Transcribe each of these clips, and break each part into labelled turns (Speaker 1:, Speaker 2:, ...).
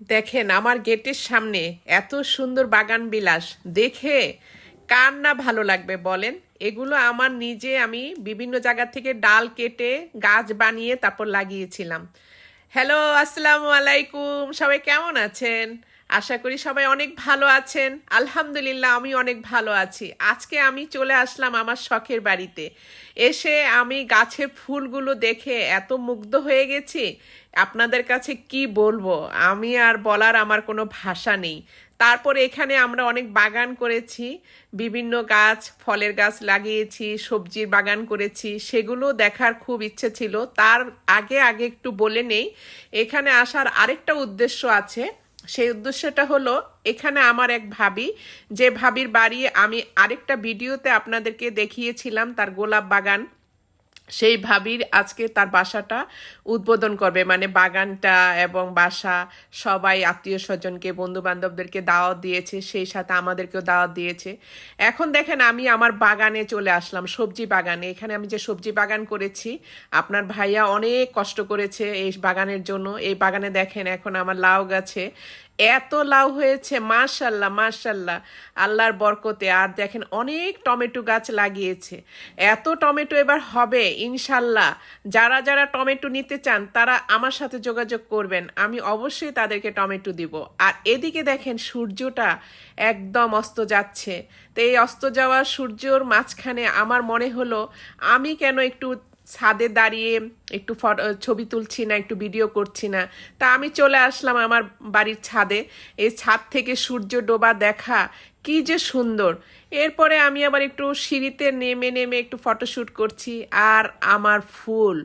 Speaker 1: দেখেন আমার গেটের সামনে এত সুন্দর বাগান বিলাস। দেখে কার না ভালো লাগবে বলেন? এগুলো আমার নিজে আমি বিভিন্ন জায়গা থেকে ডাল কেটে গাছ বানিয়ে তারপর লাগিয়েছিলাম। হ্যালো, আসসালামু আলাইকুম। সবাই কেমন আছেন? আশা করি সবাই অনেক ভালো আছেন। আলহামদুলিল্লাহ, আমি অনেক ভালো আছি। আজকে আমি চলে আসলাম আমার শখের বাড়িতে। এসে আমি গাছের ফুলগুলো দেখে এত মুগ্ধ হয়ে গেছি আপনাদের কাছে কি বলব? আমি আর বলার আমার কোনো ভাষা নেই। তারপর এখানে আমরা অনেক বাগান করেছি, বিভিন্ন গাছ, ফলের গাছ লাগিয়েছি, সবজির বাগান করেছি, সেগুলো দেখার খুব ইচ্ছে ছিল। তার আগে আগে একটু বলে নেই। এখানে আসার আরেকটা উদ্দেশ্য আছে। সেই উদ্দেশ্যটা হলো, এখানে আমার এক ভাবি, যে ভাবির বাড়ি আমি আরেকটা ভিডিওতে আপনাদেরকে দেখিয়েছিলাম, তার গোলাপ বাগান। সেই ভাবির আজকে তার বাসাটা উদ্বোধন করবে। মানে বাগানটা এবং বাসা, সবাই আত্মীয় স্বজনকে বন্ধু বান্ধবদেরকে দাওয়াত দিয়েছে, সেই সাথে আমাদেরকেও দাওয়াত দিয়েছে। এখন দেখেন আমি আমার বাগানে চলে আসলাম, সবজি বাগানে। এখানে আমি যে সবজি বাগান করেছি, আপনার ভাইয়া অনেক কষ্ট করেছে এই বাগানের জন্য। এই বাগানে দেখেন এখন আমার লাউ গাছে এত লাউ হয়েছে, মাশাল্লাহ মাশাল্লাহ। আল্লাহর বরকতে। আর দেখেন, অনেক টমেটো গাছ লাগিয়েছে। এত টমেটো এবার হবে, ইনশাল্লাহ। যারা যারা টমেটো নিতে চান, তারা আমার সাথে যোগাযোগ করবেন। আমি অবশ্যই তাদেরকে টমেটো দিব। আর এদিকে দেখেন, সূর্যটা একদম অস্ত যাচ্ছে। তো এই অস্ত যাওয়া সূর্যর মাঝখানে আমার মনে হলো, আমি কেন একটু ছাদে দাঁড়িয়ে একটু ফটো, ছবি তুলছি না, একটু ভিডিও করছি না। তা আমি চলে আসলাম আমার বাড়ির ছাদে। এই ছাদ থেকে সূর্য ডোবা দেখা, কি যে সুন্দর। এরপরে আমি আবার একটু সিঁড়িতে নেমে নেমে একটু ফটোশ্যুট করছি, আর আমার ফুল,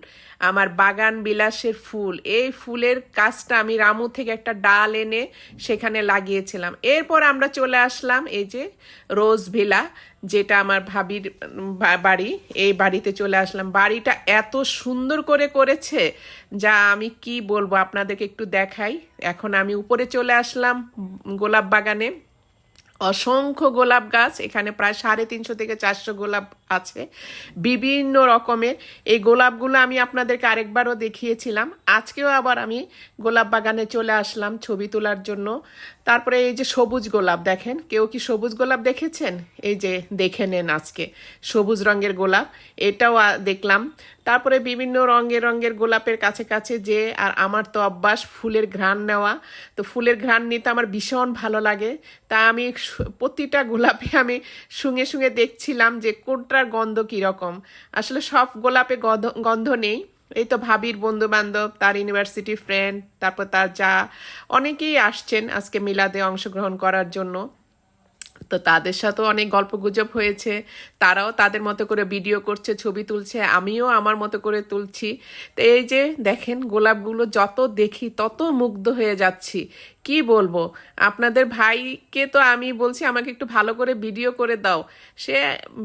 Speaker 1: আমার বাগান বিলাসের ফুল। এই ফুলের কাজটা আমি রামু থেকে একটা ডাল এনে সেখানে লাগিয়েছিলাম। এরপর আমরা চলে আসলাম এই যে রোজ ভিলা, যেটা আমার ভাবির বাড়ি। এই বাড়িতে চলে আসলাম। বাড়িটা এত সুন্দর করে করেছে, যা আমি কি বলব আপনাদেরকে একটু দেখাই। এখন আমি উপরে চলে আসলাম গোলাপ বাগানে। অসংখ্য গোলাপ গাছ, এখানে প্রায় সাড়ে তিনশো থেকে চারশো গোলাপ আছে। বিভিন্ন রকমের এই গোলাপগুলো আমি আপনাদেরকে আরেকবারও দেখিয়েছিলাম। আজকেও আবার আমি গোলাপ বাগানে চলে আসলাম ছবি তোলার জন্য। তারপরে এই যে সবুজ গোলাপ দেখেন, কেউ কি সবুজ গোলাপ দেখেছেন? এই যে দেখে নেন আজকে, সবুজ রঙের গোলাপ, এটাও দেখলাম। তারপরে বিভিন্ন রঙের রঙের গোলাপের কাছে কাছে যে আর আমার তো অভ্যাস ফুলের ঘ্রাণ নেওয়া। তো ফুলের ঘ্রাণ নিতে আমার ভীষণ ভালো লাগে। তা আমি প্রতিটা গোলাপে আমি শুঙে শুঙে দেখছিলাম যে কোনটার গন্ধ কীরকম? আসলে সব গোলাপে গন্ধ- গন্ধ নেই। এই তো ভাবির বন্ধু বান্ধব তার ইউনিভার্সিটি ফ্রেন্ড তারপর তার যা, অনেকেই আসছেন আজকে মিলাদে অংশগ্রহণ করার জন্য। তো তাদের সাথেও অনেক গল্প গুজব হয়েছে। তারাও তাদের মতো করে ভিডিও করছে, ছবি তুলছে, আমিও আমার মতো করে তুলছি। তো এই যে দেখেন, গোলাপগুলো যত দেখি তত মুগ্ধ হয়ে যাচ্ছি। কি বলব? আপনাদের ভাইকে তো আমি বলছি, আমাকে একটু ভালো করে ভিডিও করে দাও। সে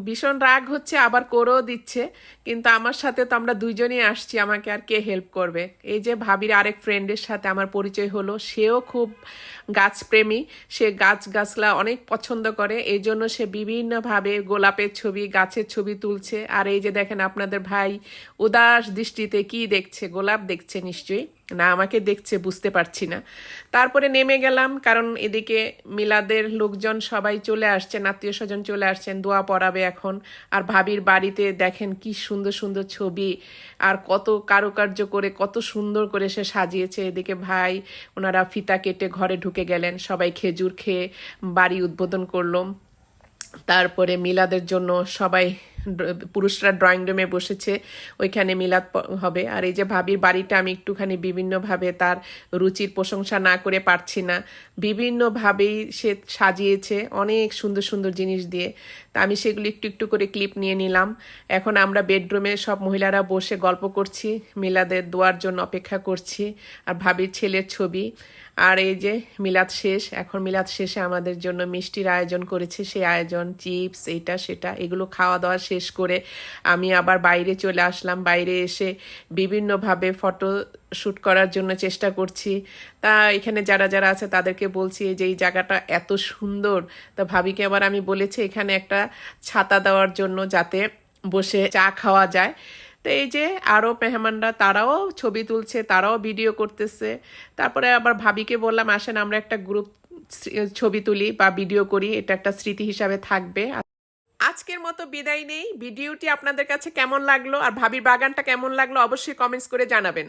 Speaker 1: ভীষণ রাগ হচ্ছে, আবার করেও দিচ্ছে। কিন্তু আমার সাথে তো আমরা দুইজনই আসছি, আমাকে আর কে হেল্প করবে? এই যে ভাবির আরেক ফ্রেন্ডের সাথে আমার পরিচয় হলো, সেও খুব গাছপ্রেমী। সে গাছ গাছলা অনেক পছন্দ করে, এই জন্য সে বিভিন্নভাবে গোলাপের ছবি, গাছের ছবি তুলছে। আর এই যে দেখেন আপনাদের ভাই উদাস দৃষ্টিতে কি দেখছে, গোলাপ দেখছে নিশ্চয়ই। না, আমাকে দেখছে, বুঝতে পারছি না। তারপরে নেমে গেলাম, কারণ এদিকে মিলাদের লোকজন সবাই চলে আসছেন, আত্মীয় স্বজন চলে আসছেন, দোয়া পড়াবে এখন। আর ভাবির বাড়িতে দেখেন কি সুন্দর সুন্দর ছবি, আর কত কারুকার্য করে, কত সুন্দর করে সে সাজিয়েছে। এদিকে ভাই, ওনারা ফিতা কেটে ঘরে ঢুকে গেলেন, সবাই খেজুর খেয়ে বাড়ি উদ্বোধন করল। তারপরে মিলাদের জন্য সবাই পুরুষরা ড্রয়িং রুমে বসেছে, ওইখানে মিলাদ হবে। আর এই যে ভাবির বাড়িটা আমি একটুখানি বিভিন্নভাবে তার রুচির প্রশংসা না করে পারছি না। বিভিন্নভাবেই সে সাজিয়েছে অনেক সুন্দর সুন্দর জিনিস দিয়ে। তা আমি সেগুলি একটু একটু করে ক্লিপ নিয়ে নিলাম। এখন আমরা বেডরুমে সব মহিলারা বসে গল্প করছি, মিলাদের দোয়ার জন্য অপেক্ষা করছি আর ভাবির ছেলের ছবি। আর এই যে মিলাদ শেষ, এখন মিলাদ শেষে আমাদের জন্য মিষ্টির আয়োজন করেছে। সেই আয়োজন চিপস, এটা, সেটা, এগুলো খাওয়া দাওয়া শেষ করে আমি আবার বাইরে চলে আসলাম। বাইরে এসে বিভিন্নভাবে ফটো শ্যুট করার জন্য চেষ্টা করছি। তা এখানে যারা যারা আছে তাদেরকে বলছি যে, এই জায়গাটা এত সুন্দর। তা ভাবিকে আবার আমি বলেছি, এখানে একটা ছাতা দেওয়ার জন্য যাতে বসে চা খাওয়া যায়। তো এই যে, আরও মেহমানরা তারাও ছবি তুলছে, তারাও ভিডিও করতেছে। তারপরে আবার ভাবিকে বললাম, আসেন, আমরা একটা গ্রুপ ছবি তুলি বা ভিডিও করি, এটা একটা স্মৃতি হিসাবে থাকবে। আজকের মতো বিদায় নেই। ভিডিওটি আপনাদের কাছে কেমন লাগল আর ভাবির বাগানটা কেমন লাগল অবশ্যই কমেন্টস করে জানাবেন।